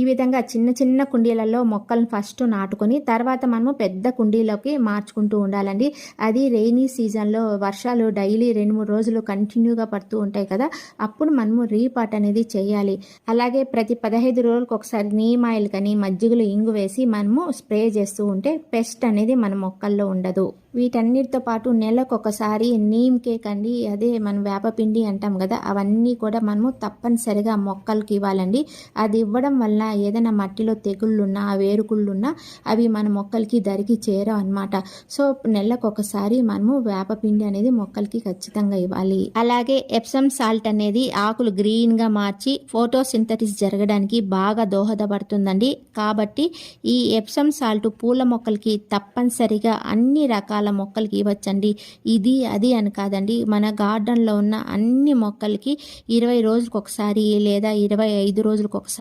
ఈ విధంగా చిన్న చిన్న కుండీలలో మొక్కలను ఫస్ట్ నాటుకొని తర్వాత మనము పెద్ద కుండీలోకి మార్చుకుంటూ ఉండాలండి. అది రెయినీ సీజన్లో వర్షాలు డైలీ రెండు మూడు రోజులు కంటిన్యూగా పడుతూ ఉంటాయి కదా అప్పుడు మనము రీపాట్ అనేది చేయాలి. అలాగే ప్రతి పదహైదు రోజులకు ఒకసారి నీమ్ ఆయిల్ కానీ మజ్జిగలో ఇంగు వేసి మనము స్ప్రే చేస్తూ ఉంటే పెస్ట్ అనేది మన మొక్కల్లో ఉండదు. వీటన్నిటితో పాటు నెలకు ఒకసారి నీమ్ కేక్ అండి. అదే మనం వేపపిండి అంటాం కదా అవన్నీ కూడా మనము తప్పనిసరిగా మొక్కలకి ఇవ్వాలండి. అది ఇవ్వడం వల్ల ఏదైనా మట్టిలో తెగుళ్ళున్నా వేరుకుళ్ళున్నా అవి మన మొక్కలకి దరికి చేరవు అనమాట సో నెలకు ఒకసారి మనము వేపపిండి అనేది మొక్కలకి ఖచ్చితంగా ఇవ్వాలి. అలాగే ఎప్సమ్ సాల్ట్ అనేది ఆకులు గ్రీన్గా మార్చి మార్చి ఫోటోసింథటిస్ జరగడానికి బాగా దోహదపడుతుందండి. కాబట్టి ఈ ఎప్సమ్ సాల్ట్ పూల మొక్కలకి తప్పనిసరిగా అన్ని రకాల రకాల మొక్కలకి ఇవ్వచ్చండి. ఇది అది అని కాదండి. మన గార్డెన్లో ఉన్న అన్ని మొక్కలకి ఇరవై రోజులకు ఒకసారి లేదా ఇరవై ఐదు రోజులకు ఒకసారి